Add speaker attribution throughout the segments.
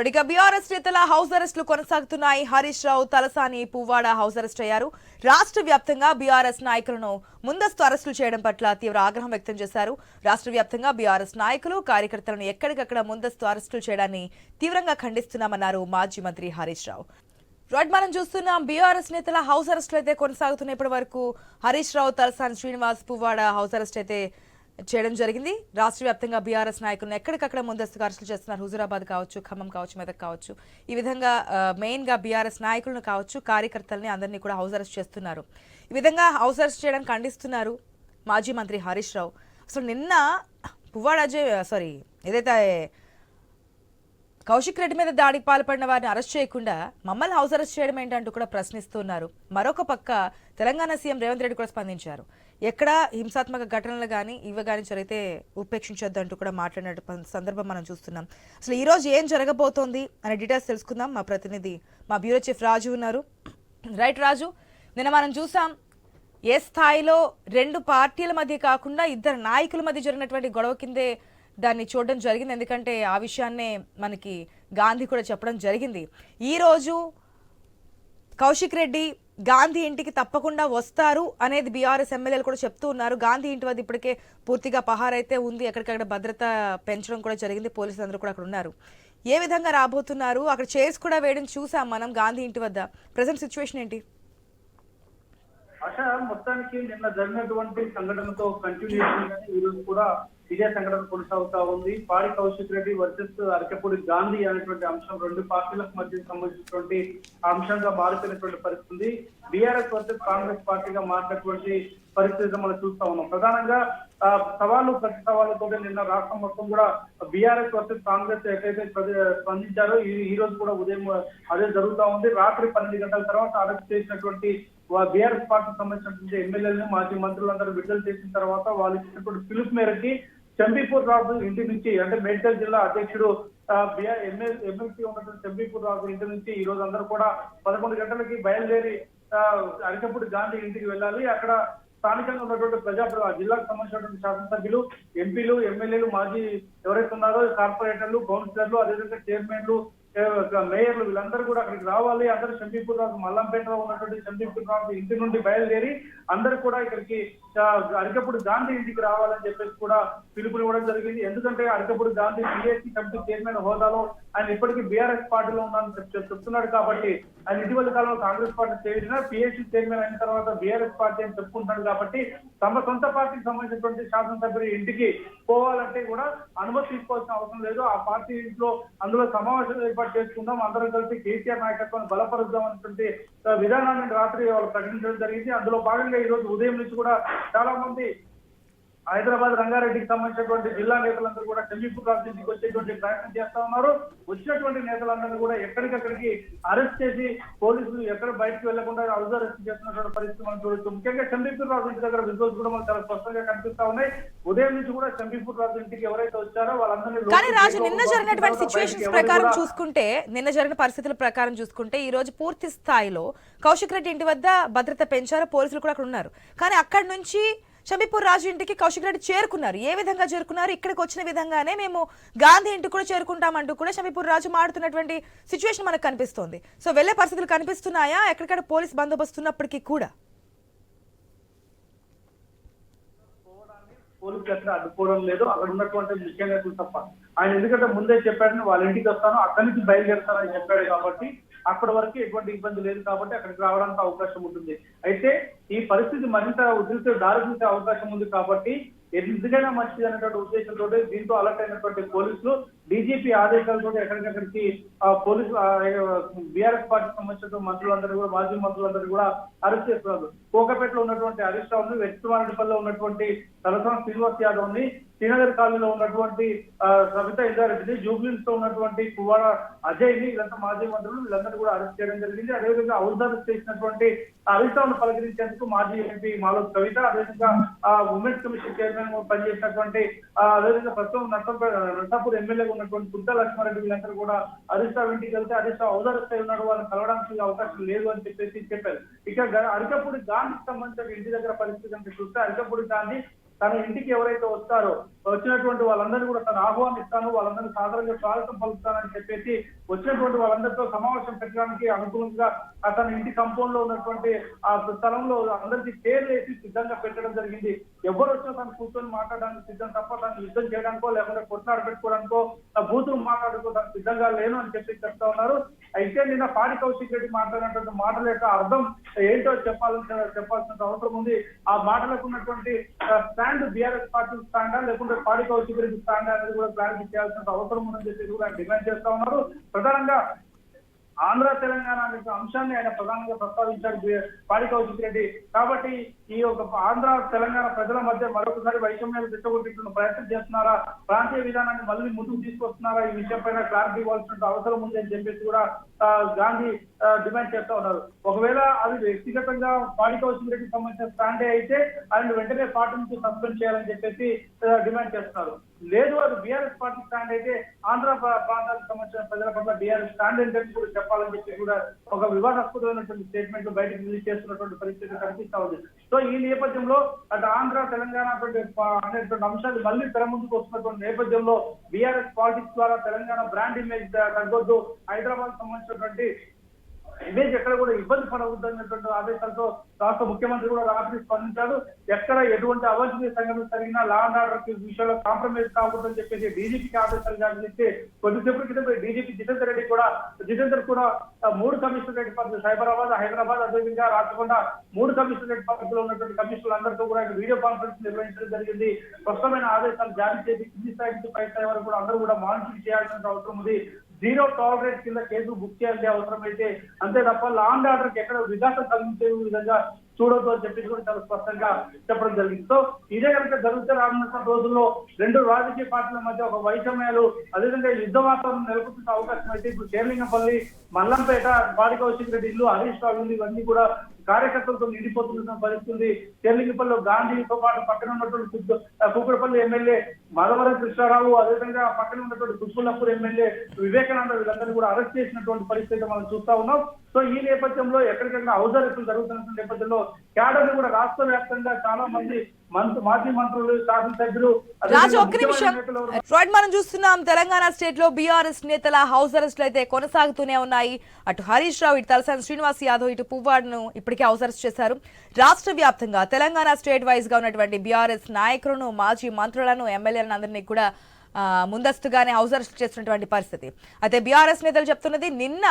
Speaker 1: ఇక బీఆర్ఎస్ నేతల హౌస్ అరెస్టులు కొనసాగుతున్నాయి. హరీష్ రావు తలసాని పువ్వాడ హౌస్ అరెస్ట్ అయ్యారు. రాష్ట్ర వ్యాప్తంగా బీఆర్ఎస్ నాయకులను ముందస్తు అరెస్టులు చేయడం పట్ల తీవ్ర ఆగ్రహం వ్యక్తం చేశారు. రాష్ట్ర వ్యాప్తంగా బీఆర్ఎస్ నాయకులు కార్యకర్తలను ఎక్కడికక్కడ ముందస్తు అరెస్టులు చేయడాన్ని తీవ్రంగా ఖండిస్తున్నామన్నారు మాజీ మంత్రి హరీష్ రావు. రైట్ మనం చూస్తున్నాం బీఆర్ఎస్ నేతల హౌస్ అరెస్టులు అయితే కొనసాగుతున్న ఇప్పటి వరకు హరీష్ రావు తలసాని శ్రీనివాస్ పువ్వాడ హౌస్ అరెస్ట్ అయితే చేయడం జరిగింది. రాష్ట్ర వ్యాప్తంగా బీఆర్ఎస్ నాయకులను ఎక్కడికక్కడ ముందస్తుగా అరెస్టులు చేస్తున్నారు. హుజురాబాద్ కావచ్చు ఖమ్మం కావచ్చు మెదక్ కావచ్చు. ఈ విధంగా మెయిన్గా బీఆర్ఎస్ నాయకులను కావచ్చు కార్యకర్తల్ని అందరినీ కూడా హౌస్ అరెస్ట్ చేస్తున్నారు. ఈ విధంగా హౌస్ అరెస్ట్ చేయడం ఖండిస్తున్నారు మాజీ మంత్రి హరీష్ రావు. అసలు నిన్న పువ్వాడ అజయ్ సారీ ఏదైతే కౌశిక్ రెడ్డి మీద దాడికి పాల్పడిన వారిని అరెస్ట్ చేయకుండా మమ్మల్ని హౌస్ అరెస్ట్ చేయడం ఏంటంటూ కూడా ప్రశ్నిస్తున్నారు. మరొక పక్క తెలంగాణ సీఎం రేవంత్ రెడ్డి కూడా స్పందించారు. ఎక్కడ హింసాత్మక ఘటనలు కానీ ఇవి కానీ జరిగితే ఉపేక్షించొద్దు అంటూ కూడా మాట్లాడిన సందర్భం మనం చూస్తున్నాం. అసలు ఈ రోజు ఏం జరగబోతోంది అనే డీటెయిల్స్ తెలుసుకుందాం. మా ప్రతినిధి మా బ్యూరో చీఫ్ రాజు ఉన్నారు. రైట్ రాజు నిన్న మనం చూసాం ఏ స్థాయిలో రెండు పార్టీల మధ్య కాకుండా ఇద్దరు నాయకుల మధ్య జరిగినటువంటి గొడవ కిందే దాన్ని చూడడం జరిగింది. ఎందుకంటే ఆ విషయాన్నే మనకి గాంధీ కూడా చెప్పడం జరిగింది. ఈరోజు కౌశిక్ రెడ్డి గాంధీ ఇంటికి తప్పకుండా వస్తారు అనేది బీఆర్ఎస్ ఎమ్మెల్యేలు కూడా చెప్తూ ఉన్నారు. గాంధీ ఇంటి వద్ద ఇప్పటికే పూర్తిగా పహారైతే ఉంది. ఎక్కడికక్కడ భద్రత పెంచడం కూడా జరిగింది. పోలీసులు అందరూ కూడా అక్కడ ఉన్నారు. ఏ విధంగా రాబోతున్నారు? అక్కడ చైర్స్ కూడా వేయడం చూసాం మనం గాంధీ ఇంటి వద్ద. ప్రజెంట్ సిచ్యువేషన్ ఏంటి?
Speaker 2: ఆశ మొత్తానికి నిన్న జరిగినటువంటి సంఘటనతో కంటిన్యూషన్ గానే ఈ రోజు కూడా ఇదే సంఘటన కొనసాగుతా ఉంది. పాడి కౌశిక్ రెడ్డి వర్సెస్ అరకపూడి గాంధీ అనేటువంటి అంశం రెండు పార్టీలకు మధ్య సంబంధించినటువంటి అంశంగా మారుతున్నటువంటి పరిస్థితి ఉంది. బీఆర్ఎస్ వర్సెస్ కాంగ్రెస్ పార్టీగా మారినటువంటి పరిస్థితి మనం చూస్తా ఉన్నాం. ప్రధానంగా ఆ, సవాళ్ళు ప్రతి సవాళ్ళతో నిన్న రాష్ట్రం మొత్తం కూడా బీఆర్ఎస్ వర్సెస్ కాంగ్రెస్ ఎక్కడైతే స్పందించారో ఈ ఈ రోజు కూడా ఉదయం అదే జరుగుతా ఉంది. రాత్రి పన్నెండు గంటల తర్వాత అరెస్ట్ చేసినటువంటి బీఆర్ఎస్ పార్టీకి సంబంధించినటువంటి ఎమ్మెల్యేలను మాజీ మంత్రులందరూ విడుదల చేసిన తర్వాత వాళ్ళు ఇచ్చినటువంటి పిలుపు మేరకి చంబీపూర్ రాజు ఇంటి నుంచి అంటే మేడ్చల్ జిల్లా అధ్యక్షుడు ఎమ్మెల్సీ ఉన్నటువంటి చంబీపూర్ రాజు ఇంటి నుంచి ఈ రోజు అందరూ కూడా పదకొండు గంటలకి బయలుదేరి ఆ, అరికపూడి గాంధీ ఇంటికి వెళ్ళాలి. అక్కడ స్థానికంగా ఉన్నటువంటి ప్రజా ఆ జిల్లాకు సంబంధించినటువంటి శాసనసభ్యులు ఎంపీలు ఎమ్మెల్యేలు మాజీ ఎవరైతే ఉన్నారో కార్పొరేటర్లు కౌన్సిలర్లు అదేవిధంగా చైర్మన్లు మేయర్లు వీళ్ళందరూ కూడా అక్కడికి రావాలి. అందరూ చంపీపూర్ రాజు మల్లంపేటలో ఉన్నటువంటి చంపీపూర్ రాజు ఇంటి నుండి బయలుదేరి అందరూ కూడా ఇక్కడికి ఆ, గాంధీ ఇంటికి రావాలని చెప్పేసి కూడా పిలుపునివ్వడం జరిగింది. ఎందుకంటే Arekapudi Gandhi BSC committee chairman హోదాలో ఆయన ఇప్పటికీ బీఆర్ఎస్ పార్టీలో ఉన్నానని చెప్తున్నాడు కాబట్టి ఆయన ఇటీవల కాలంలో కాంగ్రెస్ పార్టీ చేసిన పిఎస్సీ చైర్మన్ అయిన తర్వాత బీఆర్ఎస్ పార్టీ అని చెప్పుకుంటాడు కాబట్టి తమ సొంత పార్టీకి సంబంధించినటువంటి శాసనసభ్యులు ఇంటికి పోవాలంటే కూడా అనుమతి తీసుకోవాల్సిన అవసరం లేదు. ఆ పార్టీ ఇంట్లో అందులో సమావేశం ఏర్పాటు చేసుకుందాం. అందరం కలిసి కేసీఆర్ నాయకత్వాన్ని బలపరుద్దాం అనేటువంటి విధానాన్ని రాత్రి వాళ్ళు ప్రకటించడం జరిగింది. అందులో భాగంగా ఈ రోజు ఉదయం నుంచి కూడా చాలా మంది హైదరాబాద్ రంగారెడ్డికి సంబంధించినటువంటి జిల్లా నేతలందరూ కూడా చెల్లింపు రాజధానికి వచ్చేటువంటి ప్రయత్నం చేస్తా ఉన్నారు. వచ్చినటువంటి నేతలందరినీ కూడా ఎక్కడికక్కడికి అరెస్ట్ చేసి పోలీసులు ఎక్కడ బయటకు వెళ్ళకుండా హౌస్ అరెస్ట్ చేస్తున్నటువంటి పరిస్థితి మనం చూడొచ్చు. ముఖ్యంగా చంబీపూర్ రాజు ఇంటి దగ్గర విజువల్స్ కూడా మనకు చాలా స్పష్టంగా కనిపిస్తా ఉన్నాయి. ఉదయం నుంచి కూడా చంబీపూర్ రాజు ఇంటికి ఎవరైతే వచ్చారో వాళ్ళందరినీ
Speaker 1: కానీ రాజు నిన్న జరిగినటువంటి సిచ్యువేషన్స్
Speaker 2: ఎవరు
Speaker 1: ప్రకారం చూసుకుంటే నిన్న జరిగిన పరిస్థితుల ప్రకారం చూసుకుంటే ఈ రోజు పూర్తి స్థాయిలో కౌశిక్ రెడ్డి ఇంటి వద్ద భద్రత పెంచారు పోలీసులు కూడా అక్కడ ఉన్నారు. కానీ అక్కడి నుంచి షమీపూర్ రాజు ఇంటికి కౌశిక్ రెడ్డి చేరుకున్నారు. ఏ విధంగా చేరుకున్నారు? ఇక్కడికి వచ్చిన విధంగానే మేము గాంధీ ఇంటికి కూడా చేరుకుంటామంటూ కూడా షమీపూర్ రాజు మాడుతున్నటువంటి సిచ్యువేషన్ మనకు కనిపిస్తోంది. సో వెళ్ళే పరిస్థితులు కనిపిస్తున్నాయా? ఎక్కడికక్కడ పోలీస్ బందోబస్తు ఉన్నప్పటికీ కూడా?
Speaker 2: పోలీసులు ఎక్కడ అడ్డుకోవడం లేదు. అక్కడ ఉన్నటువంటి ముఖ్యంగా తప్ప ఆయన ఎందుకంటే ముందే చెప్పాడని వాళ్ళ ఇంటికి వస్తాను అక్కడి నుంచి బయలుదేరుతానని చెప్పాడు కాబట్టి అక్కడి వరకు ఎటువంటి ఇబ్బంది లేదు కాబట్టి అక్కడికి రావడానికి అవకాశం ఉంటుంది. అయితే ఈ పరిస్థితి మరింత ఉధృతి దారితీసే అవకాశం ఉంది కాబట్టి ఎందుకైనా మంచిది అనేటువంటి ఉద్దేశంతో దీంతో అలర్ట్ అయినటువంటి పోలీసులు డీజీపీ ఆదేశాలతో ఎక్కడికక్కడికి పోలీసు బీఆర్ఎస్ పార్టీకి సంబంధించిన మంత్రులందరూ కూడా మాజీ మంత్రులందరూ కూడా అరెస్ట్ చేస్తున్నారు. కోకపేటలో ఉన్నటువంటి హరీష్ రావుని వెస్ట్మారెడ్డిపల్లిలో ఉన్నటువంటి తలసాని శ్రీనివాస్ యాదవ్ని శ్రీనగర్ కాలనీలో ఉన్నటువంటి ఆ, సవిత ఇందారెడ్డిని జూబ్లీస్లో ఉన్నటువంటి కువాడ అజయ్ని వీళ్ళంతా మాజీ మంత్రులు వీళ్ళందరూ కూడా అరెస్ట్ చేయడం జరిగింది. అదేవిధంగా హౌస్ అరెస్ట్ చేసినటువంటి అవితాను పలకరించేందుకు మాజీ ఎంపీ మాలో కవిత అదేవిధంగా ఉమెన్స్ కమిషన్ చైర్మన్ పనిచేసినటువంటి అదేవిధంగా ప్రస్తుతం నర్సంపేట నర్సాపూర్ ఎమ్మెల్యేగా ఉన్నటువంటి కుంటా లక్ష్మారెడ్డి వీళ్ళందరూ కూడా హరీష్ ఇంటికి వెళ్తే హరీష్ రావు హౌస్ అరెస్ట్ అయి ఉన్నాడు వాళ్ళని కలవడానికి అవకాశం లేదు అని చెప్పేసి చెప్పారు. ఇక అరికపూడి గాంధీకి సంబంధించిన ఇంటి దగ్గర పరిస్థితి అంటే చూస్తే అరికపూడి గాంధీ తన ఇంటికి ఎవరైతే వస్తారో వచ్చినటువంటి వాళ్ళందరినీ కూడా తను ఆహ్వానిస్తాను వాళ్ళందరినీ సాధారణంగా స్వాగతం పలుకుతానని చెప్పేసి వచ్చినటువంటి వాళ్ళందరితో సమావేశం పెట్టడానికి అనుకూలంగా తన ఇంటి కంపౌండ్లో ఉన్నటువంటి ఆ స్థలంలో అందరికీ పేర్లు వేసి సిద్ధంగా పెట్టడం జరిగింది. ఎవరు వచ్చినా తను కూర్చొని మాట్లాడడానికి సిద్ధం తప్ప తను యుద్ధం చేయడానికో లేకపోతే కొట్లాడ పెట్టుకోవడానికో ఆ బూతులు మాట్లాడుకోవడానికి సిద్ధంగా లేను అని చెప్పి చెప్తా ఉన్నారు. అయితే నిన్న పాడి కౌశిక్ రెడ్డి మాట్లాడినటువంటి మాటల యొక్క అర్థం ఏంటో చెప్పాల్సిన చెప్పాల్సిన అవసరం ఉంది. ఆ మాటలకు ఉన్నటువంటి స్టాండ్ బీఆర్ఎస్ పార్టీ స్టాండా లేకుంటే పాడి కౌశిక్ రెడ్డి స్టాండా అనేది కూడా క్లారిఫై చేయాల్సిన అవసరం ఉందని చెప్పి కూడా డిమాండ్ చేస్తా ఉన్నారు. ప్రధానంగా ఆంధ్ర తెలంగాణ అనే అంశాన్ని ఆయన ప్రధానంగా ప్రస్తావించారు పాడి కౌశిక్ రెడ్డి. కాబట్టి ఈ యొక్క ఆంధ్ర తెలంగాణ ప్రజల మధ్య మరొకసారి వైషమ్యాలు తెచ్చగొట్టిన ప్రయత్నం చేస్తున్నారా? ప్రాంతీయ విధానాన్ని మళ్ళీ ముందుకు తీసుకొస్తున్నారా? ఈ విషయం పైన క్లారిటీ ఇవ్వాల్సిన అవసరం ఉంది అని చెప్పేసి కూడా గాంధీ డిమాండ్ చేస్తా ఉన్నారు. ఒకవేళ అది వ్యక్తిగతంగా పాడి కౌశిక్ రెడ్డికి సంబంధించిన స్టాండే అయితే ఆయన వెంటనే పార్టీ నుంచి సస్పెండ్ చేయాలని చెప్పేసి డిమాండ్ చేస్తున్నారు. లేదు అది బీఆర్ఎస్ పార్టీ స్టాండ్ అయితే ఆంధ్ర ప్రా- సంబంధించిన ప్రజల పట్ల బీఆర్ఎస్ స్టాండ్ ఏంటని కూడా చెప్పాలని చెప్పి కూడా ఒక వివాదాస్పదమైనటువంటి స్టేట్మెంట్ బయటకు రిలీజ్ చేస్తున్నటువంటి పరిస్థితి కనిపిస్తా ఉంది. సో ఈ నేపథ్యంలో అటు ఆంధ్ర తెలంగాణ అనేటువంటి అంశాలు మళ్ళీ తెర ముందుకు వస్తున్నటువంటి నేపథ్యంలో బీఆర్ఎస్ పాలిటిక్స్ ద్వారా తెలంగాణ బ్రాండ్ ఇమేజ్ తగ్గొద్దు. హైదరాబాద్ సంబంధించినటువంటి ఇమేజ్ ఎక్కడ కూడా ఇబ్బంది పడవద్దు అనేటువంటి ఆదేశాలతో రాష్ట్ర ముఖ్యమంత్రి కూడా రాత్రి స్పందించారు. ఎక్కడ ఎటువంటి అవాంఛనీయ సంఘటన జరిగినా లా అండ్ ఆర్డర్ విషయంలో కాంప్రమైజ్ కాకూడదని చెప్పేసి డీజీపీకి ఆదేశాలు జారీ చేస్తే కొద్దిసేపటి క్రితం డీజీపీ జితేందర్ రెడ్డి కూడా జితేందర్ కూడా మూడు మూడు కమిషనరేట్ పరిధులు సైబరాబాద్ హైదరాబాద్ అదేవిధంగా రాచకొండ మూడు కమిషనరేట్ పరిధిలో ఉన్నటువంటి కమిషనర్లు అందరితో కూడా ఆయన వీడియో కాన్ఫరెన్స్ నిర్వహించడం జరిగింది. స్పష్టమైన ఆదేశాలు జారీ చేసి కింది స్థాయి నుంచి పై స్థాయి వరకు కూడా అందరూ కూడా మానిటరింగ్ చేయాల్సిన అవసరం ఉంది. జీరో టాలరెన్స్ కింద కేసు బుక్ చేయాల్సిన అవసరం అయితే అంతే తప్ప లా అండ్ ఆర్డర్ ఎక్కడ విఘాతం కలిగించే విధంగా చూడొద్దు అని చెప్పేసి కూడా చాలా స్పష్టంగా చెప్పడం జరిగింది. సో ఇదే కనుక జరుగుతూ రానున్న రోజుల్లో రెండు రాజకీయ పార్టీల మధ్య ఒక వైషమ్యాలు అదేవిధంగా యుద్ధ వాతావరణం నెలకొంటున్న అవకాశం అయితే ఇప్పుడు చేర్లింగపల్లి మల్లంపేట బాడి కౌశిక్ రెడ్డి ఇల్లు హరీష్ రావు ఇల్లు ఇవన్నీ కూడా కార్యకర్తలతో నిండిపోతున్న పరిస్థితి చెల్లింగిపల్లిలో గాంధీతో పాటు పక్కన ఉన్నటువంటి కుక్క- కుక్కడపల్లి ఎమ్మెల్యే మాధవరం కృష్ణారావు అదేవిధంగా పక్కన ఉన్నటువంటి కుక్కులపూర్ ఎమ్మెల్యే వివేకానంద వీళ్ళందరినీ కూడా అరెస్ట్ చేసినటువంటి పరిస్థితి మనం చూస్తా ఉన్నాం. సో ఈ నేపథ్యంలో ఎక్కడికైనా ఔదార్యతలు జరుగుతున్న నేపథ్యంలో క్యాడర్ కూడా రాష్ట్ర వ్యాప్తంగా చాలా మంది మాజీ మంత్రులు శాసనసభ్యులు
Speaker 1: రాజు ఒక్క నిమిషం. రైట్ మనం చూస్తున్నాం తెలంగాణ స్టేట్లో బీఆర్ఎస్ నేతల హౌస్ అరెస్టులు అయితే కొనసాగుతూనే ఉన్నాయి. అటు హరీష్ రావు ఇటు తలసాని శ్రీనివాస్ యాదవ్ ఇటు పువ్వాడ్ను ఇప్పటికే హౌస్ అరెస్ట్ చేశారు. రాష్ట్ర వ్యాప్తంగా తెలంగాణ స్టేట్ వైజ్గా ఉన్నటువంటి బీఆర్ఎస్ నాయకులను మాజీ మంత్రులను ఎమ్మెల్యేలను అందరినీ కూడా ముందస్తుగానే హౌస్ అరెస్ట్ చేస్తున్నటువంటి పరిస్థితి. అయితే బీఆర్ఎస్ నేతలు చెప్తున్నది నిన్న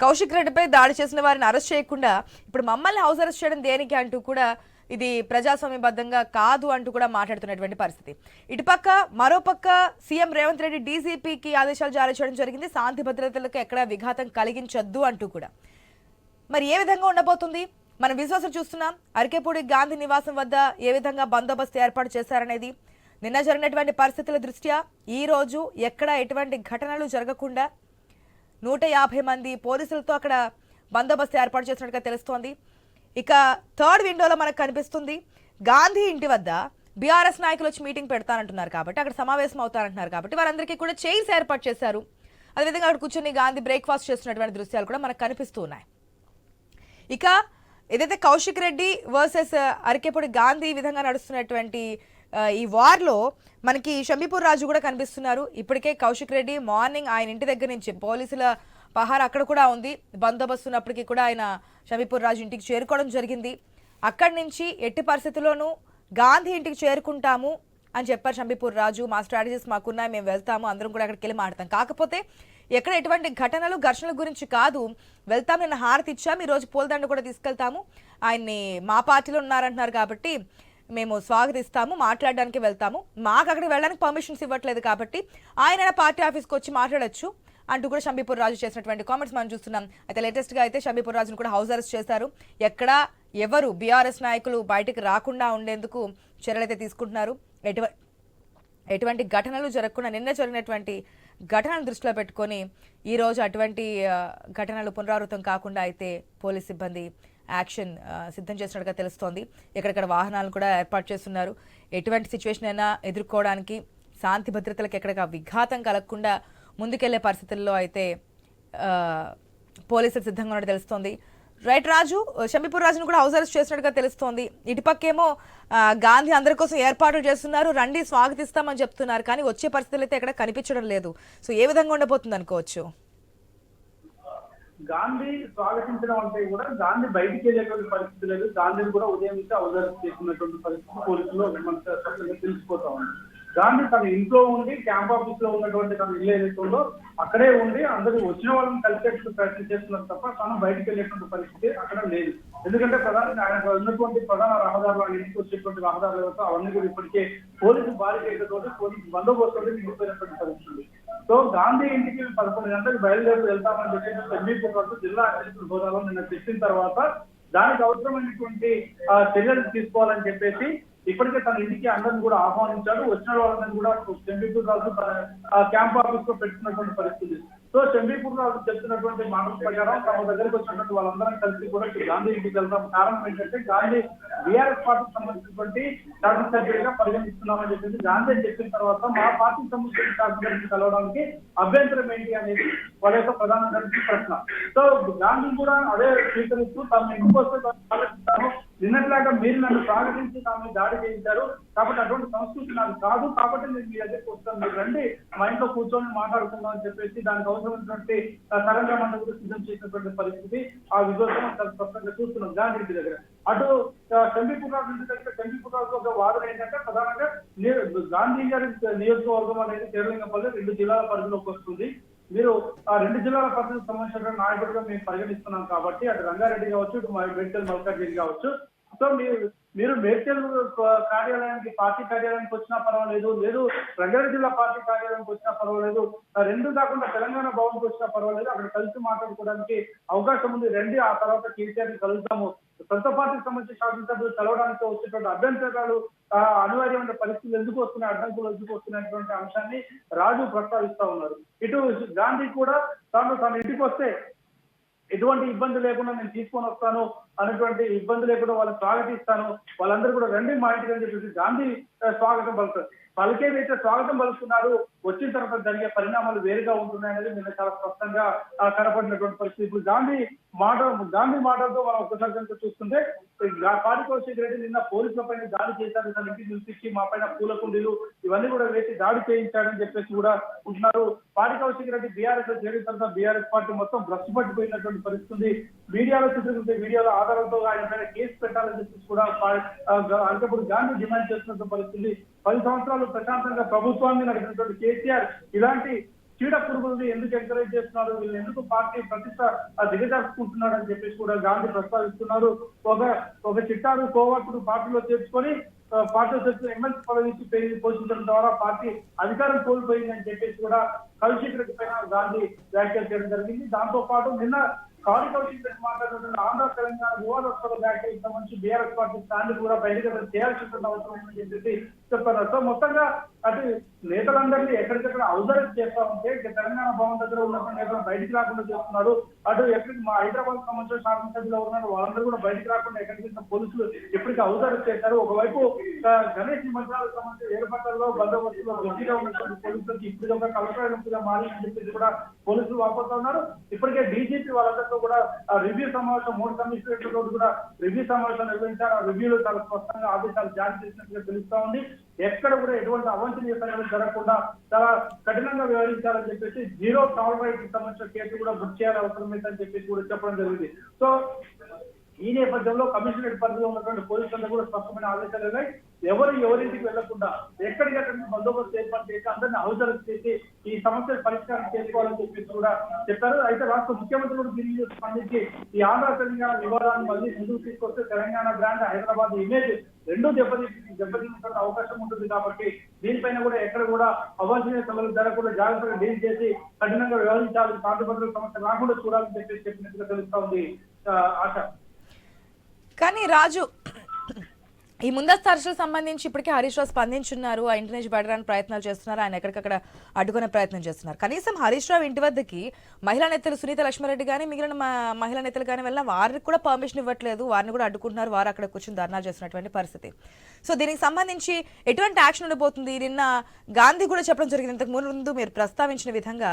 Speaker 1: కౌశిక్ రెడ్డిపై దాడి చేసిన వారిని అరెస్ట్ చేయకుండా ఇప్పుడు మమ్మల్ని హౌస్ అరెస్ట్ చేయడం దేనికి అంటూ కూడా ఇది ప్రజాస్వామ్యబద్ధంగా కాదు అంటూ కూడా మాట్లాడుతున్నటువంటి పరిస్థితి. ఇటుపక్క మరోపక్క సీఎం రేవంత్ రెడ్డి డీజీపీకి ఆదేశాలు జారీ చేయడం జరిగింది. శాంతి భద్రతలకు ఎక్కడ విఘాతం కలిగించొద్దు అంటూ కూడా. మరి ఏ విధంగా ఉండబోతుంది? మనం విశ్వాసం చూస్తున్నాం. అరకేపూడి గాంధీ నివాసం వద్ద ఏ విధంగా బందోబస్తు ఏర్పాటు చేశారనేది. నిన్న జరిగినటువంటి పరిస్థితుల దృష్ట్యా ఈ రోజు ఎక్కడ ఎటువంటి ఘటనలు జరగకుండా నూట యాభై మంది పోలీసులతో అక్కడ బందోబస్తు ఏర్పాటు చేసినట్టుగా తెలుస్తోంది. ఇక థర్డ్ విండోలో మనకు కనిపిస్తుంది గాంధీ ఇంటి వద్ద బీఆర్ఎస్ నాయకులు వచ్చి మీటింగ్ పెడతానంటున్నారు కాబట్టి అక్కడ సమావేశం అవుతారంటున్నారు కాబట్టి వారందరికీ కూడా చైర్స్ ఏర్పాటు చేశారు. అదేవిధంగా అక్కడ కూర్చొని గాంధీ బ్రేక్ఫాస్ట్ చేస్తున్నటువంటి దృశ్యాలు కూడా మనకు కనిపిస్తూ ఉన్నాయి. ఇక ఏదైతే కౌశిక్ రెడ్డి వర్సెస్ అరకేపూడి గాంధీ విధంగా నడుస్తున్నటువంటి ఈ వార్లో మనకి షంబీపూర్ రాజు కూడా కనిపిస్తున్నారు. ఇప్పటికే కౌశిక్ రెడ్డి మార్నింగ్ ఆయన ఇంటి దగ్గర నుంచి పోలీసుల పహార్ అక్కడ కూడా ఉంది. బందోబస్తు ఉన్నప్పటికీ కూడా ఆయన షమీపూర్ రాజు ఇంటికి చేరుకోవడం జరిగింది. అక్కడి నుంచి ఎట్టి పరిస్థితుల్లోనూ గాంధీ ఇంటికి చేరుకుంటాము అని చెప్పారు షంబీపూర్ రాజు. మా స్ట్రాటజీస్ మాకున్నాయి మేము వెళ్తాము అందరం కూడా అక్కడికి వెళ్ళి మాడతాం కాకపోతే ఎక్కడ ఎటువంటి ఘటనలు ఘర్షణల గురించి కాదు. వెళ్తాం నిన్న హారతి ఇచ్చాం ఈరోజు పూలదండ కూడా తీసుకెళ్తాము. ఆయన్ని మా పార్టీలో ఉన్నారంటున్నారు కాబట్టి మేము స్వాగతిస్తాము మాట్లాడడానికి వెళ్తాము. మాకు అక్కడికి వెళ్ళడానికి పర్మిషన్స్ ఇవ్వట్లేదు కాబట్టి ఆయన పార్టీ ఆఫీస్కి వచ్చి మాట్లాడొచ్చు. అంటూ కూడా షంబీపూర్ రాజు చేసినటువంటి కామెంట్స్ మనం చూస్తున్నాం. అయితే లేటెస్ట్గా అయితే షంబీపూర్ రాజును కూడా హౌస్ అరెస్ట్ చేశారు ఎక్కడ ఎవరు బీఆర్ఎస్ నాయకులు బయటికి రాకుండా ఉండేందుకు చర్యలు అయితే తీసుకుంటున్నారు. ఎటువంటి ఎటువంటి ఘటనలు జరగకుండా నిన్న జరిగినటువంటి ఘటనను దృష్టిలో పెట్టుకొని ఈరోజు అటువంటి ఘటనలు పునరావృతం కాకుండా అయితే పోలీస్ సిబ్బంది యాక్షన్ సిద్ధం చేసినట్టుగా తెలుస్తోంది. ఎక్కడెక్కడ వాహనాలు కూడా ఏర్పాటు చేస్తున్నారు. ఎటువంటి సిచ్యువేషన్ అయినా ఎదుర్కోవడానికి శాంతి భద్రతలకు ఎక్కడికి విఘాతం కలగకుండా ముందుకెళ్ళే పరిస్థితుల్లో అయితే పోలీసులు సిద్ధంగా ఉన్నట్టు తెలుస్తోంది. రైట్ రాజు షమీపూర్ రాజును కూడా హౌస్ అరెస్ట్ చేసినట్టుగా తెలుస్తోంది. ఇటుపక్కేమో గాంధీ అందరి కోసం ఏర్పాట్లు చేస్తున్నారు. రండి స్వాగతిస్తామని చెప్తున్నారు. కానీ వచ్చే పరిస్థితులు అయితే ఎక్కడ కనిపించడం లేదు. సో ఏ విధంగా ఉండబోతుంది అనుకోవచ్చు?
Speaker 2: గాంధీ స్వాగతించడం అంటే కూడా గాంధీ బయటికి వెళ్ళేటువంటి పరిస్థితి లేదు. గాంధీని కూడా ఉదయం నుంచి అవసరం చేసినటువంటి పరిస్థితి పోలీసులు తెలిసిపోతా ఉంది. గాంధీ తన ఇంట్లో ఉండి క్యాంప్ ఆఫీస్లో ఉన్నటువంటి తన ఇల్లు ఏదైతే ఉందో అక్కడే ఉండి అందరూ వచ్చిన వాళ్ళని కలిసేట్టు ప్రయత్నం చేస్తున్నారు తప్ప తను బయటికి వెళ్ళేటువంటి పరిస్థితి అక్కడ లేదు. ఎందుకంటే ప్రధానంగా ఆయన ఉన్నటువంటి ప్రధాన రహదారులు ఆయన ఇంటికి వచ్చేటువంటి రహదారులు ఏవైతే అవన్నీ కూడా ఇప్పటికే పోలీసు బారికేడ్లతో పోలీసు బందోబస్తు నిండిపోయినటువంటి పరిస్థితి సో గాంధీ ఇంటికి పదకొండు గంటలకు బయలుదేరి వెళ్తామని చెప్పేసి ఎంబీపీ వరకు జిల్లా అధ్యక్షుల హోదాలో నిన్న తెచ్చిన తర్వాత దానికి అవసరమైనటువంటి చర్యలు తీసుకోవాలని చెప్పేసి ఇప్పటికే తన ఇంటికి అందరిని కూడా ఆహ్వానించాడు వచ్చిన వాళ్ళని కూడా చండీపూర్ రాజు తన క్యాంప్ ఆఫీస్లో పెట్టుకున్నటువంటి పరిస్థితి. సో చండీపూర్ రాజు చెప్తున్నటువంటి మాటల ప్రకారం తమ దగ్గరికి వచ్చినటువంటి వాళ్ళందరం కలిసి కూడా గాంధీ ఇంటికి వెళ్దాం. కారణం ఏంటంటే గాంధీ బీఆర్ఎస్ పార్టీకి సంబంధించినటువంటి శాసనసభ్యుడిగా పరిగణిస్తున్నామని చెప్పేసి గాంధీ చెప్పిన తర్వాత మా పార్టీకి సంబంధించిన శాసనసభ్యుడిని కలవడానికి అభ్యంతరం ఏంటి అనేది వాళ్ళ యొక్క ప్రధానమైనటువంటి ప్రశ్న. సో గాంధీ కూడా అదే స్వీకరిస్తూ తమ ఇంటికి వస్తే నిన్నట్లాగా మీరు నన్ను స్వాగతించి నా మీద దాడి చేయించారు. కాబట్టి అటువంటి సంస్కృతి నాకు కాదు. కాబట్టి నేను మీ దగ్గరికి వస్తాను మీరు రండి. మా ఇంట్లో కూర్చొని మాట్లాడుకుందాం అని చెప్పేసి దానికి అవసరమైనటువంటి సరంగా మండలి కూడా సిద్ధం చేసినటువంటి పరిస్థితి ఆ విజయోత్సవం చాలా స్పష్టంగా చూస్తున్నాం. గాంధీ దగ్గర. అటు చండీపురాజు ఇంటి దగ్గర చండీపురాజు ఒక వాదన ఏంటంటే ప్రధానంగా ని- గాంధీ గారి నియోజకవర్గం అనేది కేరళంగపల్లి రెండు జిల్లాల పరిధిలోకి వస్తుంది. మీరు ఆ రెండు జిల్లాల పరిస్థితి సంబంధించిన నాయకుడిగా మేము పరిగణిస్తున్నాం కాబట్టి అటు రంగారెడ్డి కావచ్చు ఇటు మా మేడ్చల్ మల్కాజ్గిరి కావచ్చు. సో మీరు మీరు మేడ్చల్ కార్యాలయానికి పార్టీ కార్యాలయానికి వచ్చినా పర్వాలేదు లేదు రంగారెడ్డి జిల్లా పార్టీ కార్యాలయానికి వచ్చినా పర్వాలేదు రెండు కాకుండా తెలంగాణ భవన్కి వచ్చినా పర్వాలేదు అక్కడ కలిసి మాట్లాడుకోవడానికి అవకాశం ఉంది. రండి ఆ తర్వాత కేసీఆర్ కలుద్దాము. సొంత పార్టీకి సంబంధించిన శాసనసభ్యులు కలవడానికి వచ్చేటువంటి అభ్యంతరాలు అనివార్యమైన పరిస్థితులు ఎందుకు వస్తున్నాయి అడ్డంకులు ఎందుకు వస్తున్నటువంటి అంశాన్ని రాజు ప్రస్తావిస్తా ఉన్నారు. ఇటు గాంధీ కూడా తాను తన ఇంటికి వస్తే ఎటువంటి ఇబ్బంది లేకుండా నేను తీసుకొని వస్తాను అనేటువంటి ఇబ్బంది లేకుండా వాళ్ళని స్వాగతిస్తాను వాళ్ళందరూ కూడా రండి మా ఇంటికి అని చెప్పేసి గాంధీ స్వాగతం పలుకుతుంది పలికేదైతే స్వాగతం పలుకుతున్నారు వచ్చిన తర్వాత జరిగే పరిణామాలు వేరుగా ఉంటున్నాయనేది నిన్న చాలా స్పష్టంగా కనపడినటువంటి పరిస్థితి. ఇప్పుడు గాంధీ మాట గాంధీ మాటలతో మనం ఒకసారి కనుక చూస్తుంటే పాడి రెడ్డి నిన్న పోలీసుల పైన దాడి చేశారు తన ఇంటికి పిలిపించి మా పైన పూల కుండీలు ఇవన్నీ కూడా వేసి దాడి చేయించాడని చెప్పేసి కూడా ఉంటున్నారు. పారితోషిక రెడ్డి బీఆర్ఎస్లో చేరిన తర్వాత బీఆర్ఎస్ పార్టీ మొత్తం భ్రష్టు పట్టిపోయినటువంటి పరిస్థితి మీడియాలో చూస్తుంటే వీడియోల ఆధారంతో ఆయన పైన కేసు పెట్టాలని చెప్పేసి కూడా అంతప్పుడు గాంధీ డిమాండ్ చేస్తున్న పరిస్థితి పది సంవత్సరాలు ప్రశాంతంగా ప్రభుత్వాన్ని నడిపినటువంటి కేసీఆర్ ఇలాంటి చీడ పురుగులను ఎందుకు ఎంకరేజ్ చేస్తున్నారు? వీళ్ళు ఎందుకు పార్టీ ప్రతిష్ట ఆ, దిగజార్చుకుంటున్నారు అని చెప్పేసి కూడా గాంధీ ప్రస్తావిస్తున్నారు. ఒక ఒక చిట్టారు కోవర్టుడు పార్టీలో చేర్చుకొని పార్టీ పార్టీలో ఎమ్మెల్సీ పదవి నుంచి పోషించడం ద్వారా పార్టీ అధికారం కోల్పోయిందని చెప్పేసి కూడా కౌశిక్ రెడ్డి పైన గాంధీ వ్యాఖ్యలు చేయడం జరిగింది. దాంతో పాటు నిన్న కాళీ కౌశిక్ రెడ్డి మాట్లాడుతున్న ఆంధ్ర తెలంగాణ వివాదోత్సవ ఇంత సంబంధించి బీఆర్ఎస్ పార్టీ స్టాండ్ కూడా బహిరంగ చేయాల్సిన అవసరం ఉందని చెప్పేసి చెప్తున్నారు సో మొత్తంగా అటు నేతలందరినీ ఎక్కడికక్కడ అవసరం చేస్తా ఉంటే తెలంగాణ భవన్ దగ్గర ఉన్నటువంటి నేతలు బయటికి రాకుండా చేస్తున్నారు. అటు ఎక్కడికి మా హైదరాబాద్ సంబంధించిన శాసనసభ్యులు ఉన్నారు. వాళ్ళందరూ కూడా బయటికి రాకుండా ఎక్కడికి పోలీసులు ఎప్పటికీ అవసరం చేశారు. ఒకవైపు గణేష్ నిమజ్జనాలకు సంబంధించిన ఏర్పాట్లలో బందోబస్తులో గట్టిగా ఉన్నటువంటి పోలీసులకు ఇప్పుడు ఒక కలెక్టర్ మారిందని చెప్పేసి కూడా పోలీసులు వాపోతా ఉన్నారు. ఇప్పటికే డీజీపీ వాళ్ళందరితో కూడా రివ్యూ సమావేశం మూడు కమిషనరేట్లతో కూడా రివ్యూ సమావేశం నిర్వహించారు. ఆ రివ్యూలో చాలా స్పష్టంగా ఆదేశాలు జారీ చేసినట్టుగా తెలుస్తా ఉంది. ఎక్కడ కూడా ఎటువంటి అవంచనీయ సంఘటన జరగకుండా చాలా కఠినంగా వ్యవహరించాలని చెప్పేసి జీరో టాలరేట్ సంబంధించిన కేసు కూడా బుక్ చేయాలి అవసరమైందని చెప్పేసి కూడా చెప్పడం జరిగింది. సో ఈ నేపథ్యంలో కమిషనరేట్ పరిధిలో ఉన్నటువంటి పోలీసులందరూ కూడా స్పష్టమైన ఆదేశాలు ఉన్నాయి. ఎవరు ఎవరింటికి వెళ్ళకుండా ఎక్కడికక్కడ బందోబస్తు ఏర్పాటు చేసి అందరినీ అవసరం చేసి ఈ సమస్యలు పరిష్కారం చేసుకోవాలని చెప్పేసి కూడా చెప్పారు. అయితే రాష్ట్ర ముఖ్యమంత్రి కూడా దీని స్పందించి ఈ ఆంధ్ర తెలంగాణ వివాదాన్ని మళ్ళీ ముందుకు తీసుకొస్తే తెలంగాణ బ్రాండ్ హైదరాబాద్ ఇమేజ్ రెండూ దెబ్బతీ దెబ్బతిన్నటువంటి అవకాశం ఉంటుంది కాబట్టి దీనిపైన కూడా ఎక్కడ కూడా అవాంఛనీయ సభలు జరగకుండా జాగ్రత్తగా డీల్ చేసి కఠినంగా వ్యవహరించాలి. శాంతి సమస్య రాకుండా చూడాలని చెప్పేసి చెప్పినట్టుగా తెలుస్తా ఉంది ఆశ.
Speaker 1: కానీ రాజు ఈ ముందస్తు అరెస్టులకు సంబంధించి ఇప్పటికే హరీష్ రావు స్పందించున్నారు. ఆ ఇంటి నుంచి బయటరాని ప్రయత్నాలు చేస్తున్నారు. ఆయన ఎక్కడికక్కడ అడ్డుకునే ప్రయత్నం చేస్తున్నారు. కనీసం హరీష్ రావు ఇంటి వద్దకి మహిళా నేతలు సునీత లక్ష్మారెడ్డి కానీ మిగిలిన మహిళా నేతలు కానీ వెళ్ళిన వారికి కూడా పర్మిషన్ ఇవ్వట్లేదు. వారిని కూడా అడ్డుకుంటున్నారు. వారు అక్కడ కూర్చొని ధర్నాలు చేస్తున్నటువంటి పరిస్థితి. సో దీనికి సంబంధించి ఎటువంటి యాక్షన్ ఉండబోతుంది? నిన్న గాంధీ కూడా చెప్పడం జరిగింది. ఇంతకు ముందు మీరు ప్రస్తావించిన విధంగా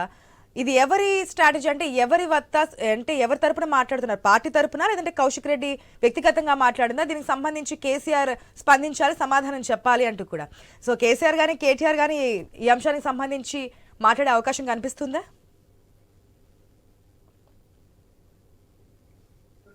Speaker 1: ఇది ఎవరి స్ట్రాటజీ అంటే ఎవరి వత్త అంటే ఎవరి తరపున మాట్లాడుతున్నారు? పార్టీ తరపున లేదంటే కౌశిక్ రెడ్డి వ్యక్తిగతంగా మాట్లాడిందా? దీనికి సంబంధించి కేసీఆర్ స్పందించాలి సమాధానం చెప్పాలి అంటూ కూడా. సో కేసీఆర్ కానీ కేటీఆర్ కానీ ఈ అంశానికి సంబంధించి మాట్లాడే అవకాశం కనిపిస్తుందా?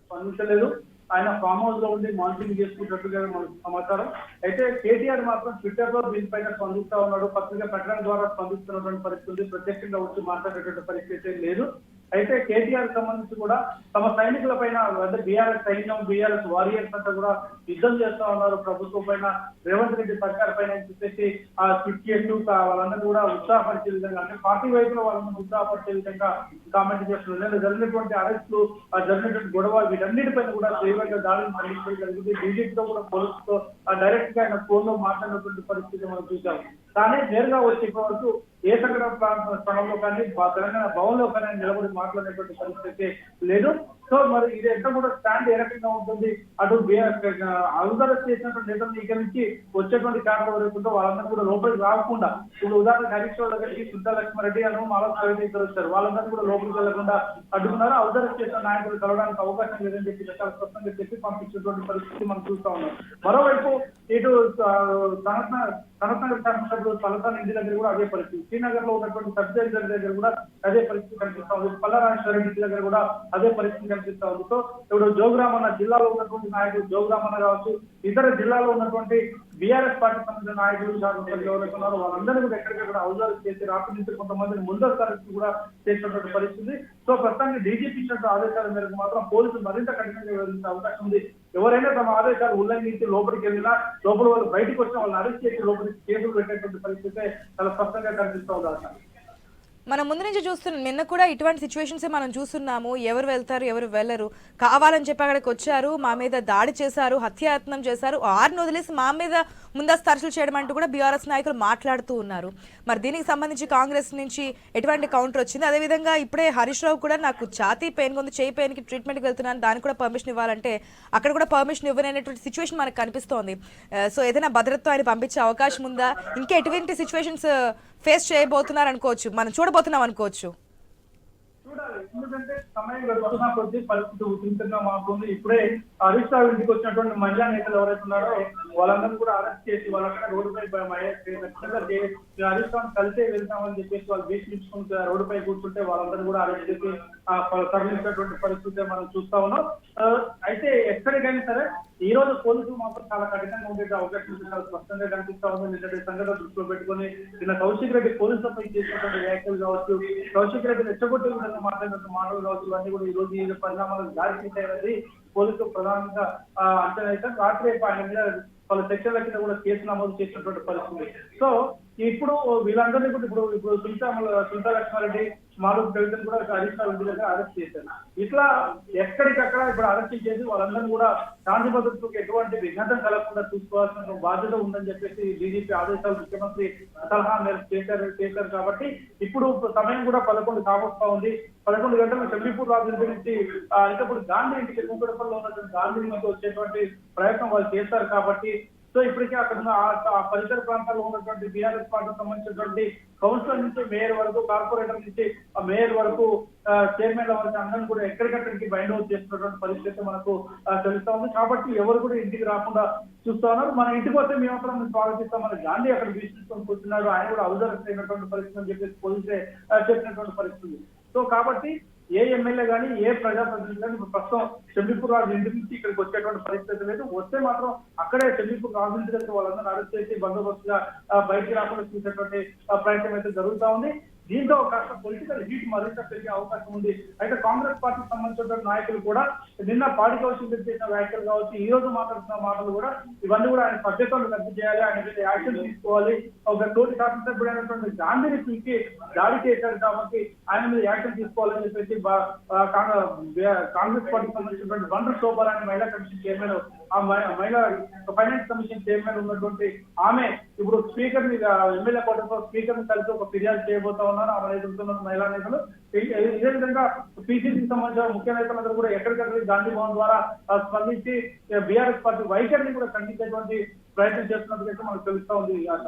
Speaker 2: స్పందించలేదు. ఆయన ఫామ్ హౌస్లో ఉండి మానిటరింగ్ చేసుకుంటున్నట్టుగా మనకు సమాచారం. అయితే కేటీఆర్ మాత్రం ట్విట్టర్లో దీనిపైన స్పందిస్తా ఉన్నాడు. పత్రిక ప్రకటన ద్వారా స్పందిస్తున్నటువంటి పరిస్థితి ఉంది. ప్రత్యక్షంగా వచ్చి మాట్లాడేటువంటి పరిస్థితి అయితే లేదు. అయితే కేటీఆర్ సంబంధించి కూడా తమ సైనికుల పైన అంటే బీఆర్ఎస్ సైన్యం బీఆర్ఎస్ వారియర్స్ అంతా కూడా యుద్ధం చేస్తా ఉన్నారు. ప్రభుత్వం పైన రేవంత్ రెడ్డి సర్కార్ పైన చెప్పేసి ఆ ట్విట్ చేస్తూ వాళ్ళందరూ కూడా ఉత్సాహపరిచే విధంగా అంటే పార్టీ వైపులో వాళ్ళని ఉత్సాహపరిచే విధంగా కామెంట్ చేస్తున్నారు. జరిగినటువంటి అరెస్టులు ఆ జరిగినటువంటి గొడవ వీటన్నిటిపైన కూడా తీవ్రంగా దాడులు మరణించడం జరిగింది. బీజేపీతో కూడా పోలీసుతో డైరెక్ట్గా ఆయన ఫోన్లో మాట్లాడినటువంటి పరిస్థితి మనం చూసాము కానీ నేరుగా వచ్చే వరకు ఏ సంఘటన ప్రాంత స్థలంలో కానీ తెలంగాణ భవన్లో కానీ నిలబడి మాట్లాడేటువంటి పరిస్థితి లేదు. సో మరి ఇది ఎంత కూడా స్టాండ్ ఏ రకంగా ఉంటుంది? అటు అల్దరస్ చేసినటువంటి నేతలు ఇక్కడ నుంచి వచ్చేటువంటి కారణం ఎవరైతుందో వాళ్ళందరూ కూడా లోపలికి రాకుండా ఇప్పుడు ఉదాహరణ హరీష్ దగ్గరికి సుద్దా లక్ష్మారెడ్డి అను మాల ఇద్దరు వచ్చారు. వాళ్ళందరూ కూడా లోపలికి వెళ్ళకుండా అడ్డుకున్నారు. అల్దరస్ చేసిన నాయకులు కలవడానికి అవకాశం లేదని చెప్పి చాలా స్పష్టంగా చెప్పి పంపించినటువంటి పరిస్థితి మనం చూస్తా ఉన్నాం. మరోవైపు ఇటు తనత తనతనగర్ శాసనసభ్యుడు తలసాని ఇంటి దగ్గర కూడా అదే పరిస్థితి. శ్రీనగర్లో ఉన్నటువంటి సబ్ జడ్జి దగ్గర కూడా అదే పరిస్థితి కనిపిస్తా ఉంది. పల్లరాజేశ్వర ఇంటి దగ్గర కూడా అదే పరిస్థితి కనిపిస్తా ఉంది. సో ఇప్పుడు జోగురామన్న జిల్లాలో ఉన్నటువంటి నాయకులు జోగురామన్న కావచ్చు ఇతర జిల్లాలో ఉన్నటువంటి బీఆర్ఎస్ పార్టీ సంబంధించిన నాయకులు శాసనసభ్యులు ఎవరైతే ఉన్నారో వాళ్ళందరినీ కూడా ఎక్కడికక్కడ అవసరం చేసి రాత్రి నుంచి కొంతమందిని ముందస్తు కూడా చేసినటువంటి పరిస్థితి. సో ప్రస్తుతానికి డీజీపీ ఇచ్చినటువంటి ఆదేశాల మేరకు మాత్రం పోలీసులు మరింత కఠినంగా వివరించే అవకాశం ఉంది. ఎవరైనా తమ ఆదేశాలు ఉల్లంఘించి లోపలికి వెళ్ళినా లోపల వాళ్ళు బయటకు వచ్చిన వాళ్ళని అరెస్ట్ చేసి లోపలికి కేసులు పెట్టేటువంటి పరిస్థితి చాలా స్పష్టంగా కనిపిస్తూ ఉంది
Speaker 1: మనం ముందు నుంచి చూస్తున్నాం నిన్న కూడా ఇటువంటి సిచ్యువేషన్స్ మనం చూస్తున్నాము. ఎవరు వెళ్తారు ఎవరు వెళ్ళరు. కావాలని చెప్పి అక్కడికి వచ్చారు మా మీద దాడి చేశారు హత్యాయత్నం చేశారు. ఆరును వదిలేసి మా మీద ముందస్తు అరెస్టులు చేయడం అంటూ కూడా బీఆర్ఎస్ నాయకులు మాట్లాడుతూ ఉన్నారు. మరి దీనికి సంబంధించి కాంగ్రెస్ నుంచి ఎటువంటి కౌంటర్ వచ్చింది? అదేవిధంగా ఇప్పుడే హరీష్ రావు కూడా నాకు ఛాతీ పెయిన్ ఉంది చేయి పెయిన్కి ట్రీట్మెంట్కి వెళ్తున్నాను. దానికి కూడా పర్మిషన్ ఇవ్వాలంటే అక్కడ కూడా పర్మిషన్ ఇవ్వనేటువంటి సిచ్యువేషన్ మనకు కనిపిస్తోంది. సో ఏదైనా భద్రతతో ఆయన పంపించే అవకాశం ఉందా? ఇంకా ఎటువంటి సిచ్యువేషన్స్ ఫేస్ చేయబోతున్నారు అనుకోవచ్చు. మనం చూడబోతున్నాం అనుకోవచ్చు.
Speaker 2: చూడాలి. ఎందుకంటే సమయం గడుపుతున్న కొద్ది పరిస్థితి ఉధృతంగా మారుతుంది ఇప్పుడే హరీష్ రావు ఇంటికి వచ్చినటువంటి మహిళా నేతలు ఎవరైతే ఉన్నారో వాళ్ళందరూ కూడా అరెస్ట్ చేసి వాళ్ళక్కడ రోడ్డుపై బ- హరీష్ రావు కలిసే వెళ్తామని చెప్పేసి వాళ్ళు భీష్మించుకుంటే రోడ్డుపై కూర్చుంటే వాళ్ళందరూ కూడా అరెస్ట్ చేసి తరలించినటువంటి పరిస్థితి మనం చూస్తా ఉన్నాం. అయితే ఎక్కడికైనా సరే ఈ రోజు పోలీసులు మాత్రం చాలా కఠినంగా ఉండే అవకాశం చాలా స్పష్టంగా కనిపిస్తా ఉంది. నిన్నటి సంఘటన దృష్టిలో పెట్టుకొని నిన్న కౌశిక్ రెడ్డి పోలీసులపై చేసినటువంటి వ్యాఖ్యలు కావచ్చు కౌశిక్ రెడ్డి రెచ్చగొట్టే విధంగా మాట్లాడినటువంటి మాటలు కావచ్చు ఇవన్నీ కూడా ఈ రోజు ఈ పరిణామాలకు దారి తీసాయన్నది పోలీసులు ప్రధానంగా అంచనా వేశారు. రాత్రి ఆయన మీద వాళ్ళ సెక్షన్ల కింద కూడా కేసు నమోదు చేసినటువంటి పరిస్థితి. సో ఇప్పుడు వీళ్ళందరినీ కూడా ఇప్పుడు ఇప్పుడు సునీత సుల్తా లక్ష్మారెడ్డి మారు ప్రజలను కూడా హరీష్ రావు దగ్గర అరెస్ట్ చేశారు. ఇట్లా ఎక్కడికక్కడ ఇప్పుడు అరెస్ట్ చేసి వాళ్ళందరూ కూడా శాంతి భద్రతకు ఎటువంటి విఘాతం కలగకుండా చూసుకోవాల్సిన బాధ్యత ఉందని చెప్పేసి డీజీపీ ఆదేశాలు ముఖ్యమంత్రి సలహా మేరకు చేశారు చేశారు కాబట్టి ఇప్పుడు సమయం కూడా పదకొండు కావస్తా ఉంది. పదకొండు గంటలకు చెల్లిపూర్ రాజు గురించి నుంచి ఇప్పుడు ఇంకప్పుడు గాంధీ ఇంటికి కూకడపల్లిలో ఉన్నటువంటి గాంధీ ఇంటికి వచ్చేటువంటి ప్రయత్నం వాళ్ళు చేస్తారు కాబట్టి సో ఇప్పటికే అక్కడ ఆ- పరిసర ప్రాంతాల్లో ఉన్నటువంటి బీఆర్ఎస్ పార్టీకి సంబంధించినటువంటి కౌన్సిలర్ నుంచి మేయర్ వరకు కార్పొరేటర్ నుంచి మేయర్ వరకు చైర్మన్ వరకు అందరం కూడా ఎక్కడికక్కడికి బైండ్ అవుట్ చేస్తున్నటువంటి పరిస్థితి మనకు తెలుస్తా ఉంది. కాబట్టి ఎవరు కూడా ఇంటికి రాకుండా చూస్తా ఉన్నారు. మన ఇంటికి వస్తే మేము అక్కడ స్వాగతిస్తాం. మన గాంధీ అక్కడ వీక్షించుకొని కూర్చున్నారు ఆయన కూడా అవసరం అయినటువంటి పరిస్థితి అని చెప్పేసి పోలీసే చెప్పినటువంటి పరిస్థితి. సో కాబట్టి ఏ ఎమ్మెల్యే కానీ ఏ ప్రజాప్రతినిధి కానీ ప్రస్తుతం చెంబీపూర్ రాజు ఇంటి నుంచి ఇక్కడికి వచ్చేటువంటి పరిస్థితి లేదు. వస్తే మాత్రం అక్కడే చెంబీపూర్ రాజు ఇంటి దగ్గర వాళ్ళందరూ అరెస్ట్ చేసి బందోబస్తుగా బయటికి రాకుండా చూసేటువంటి ప్రయత్నం అయితే జరుగుతా ఉంది. దీంతో కాస్త పొలిటికల్ హీట్ మరింత పెరిగే అవకాశం ఉంది. అయితే కాంగ్రెస్ పార్టీకి సంబంధించిన నాయకులు కూడా నిన్న పాడి కౌశల్ చేసిన వ్యాఖ్యలు కావచ్చు ఈ రోజు మాట్లాడుతున్న మాటలు కూడా ఇవన్నీ కూడా ఆయన సభ్యత్వాలు రద్దు చేయాలి ఆయన మీద యాక్షన్ తీసుకోవాలి. ఒక తోటి శాసనసభ్యుడైనటువంటి గాంధీని చూసి దాడి చేశారు కాబట్టి ఆయన మీద యాక్షన్ తీసుకోవాలని చెప్పేసి కాంగ్రెస్ పార్టీకి సంబంధించినటువంటి బండ్రు శోభాలని మహిళా కమిషన్ చైర్మన్ ఆ మహిళా ఫైనాన్స్ కమిషన్ చైర్మన్ ఉన్నటువంటి ఆమె ఇప్పుడు స్పీకర్ని ఎమ్మెల్యే కోటతో స్పీకర్ని కలిసి ఒక ఫిర్యాదు చేయబోతా ఉన్నారు. ఆమె ఎదుర్కొన్న మహిళా నేతలు. ఇదే విధంగా పిసిసికి సంబంధించిన ముఖ్య నేతలందరూ కూడా ఎక్కడికక్కడ గాంధీ భవన్ ద్వారా స్పందించి బీఆర్ఎస్ పార్టీ వైఖరిని కూడా ఖండించేటువంటి ప్రయత్నం చేస్తున్నట్టుగా మనకు తెలుస్తా ఉంది ఆశ.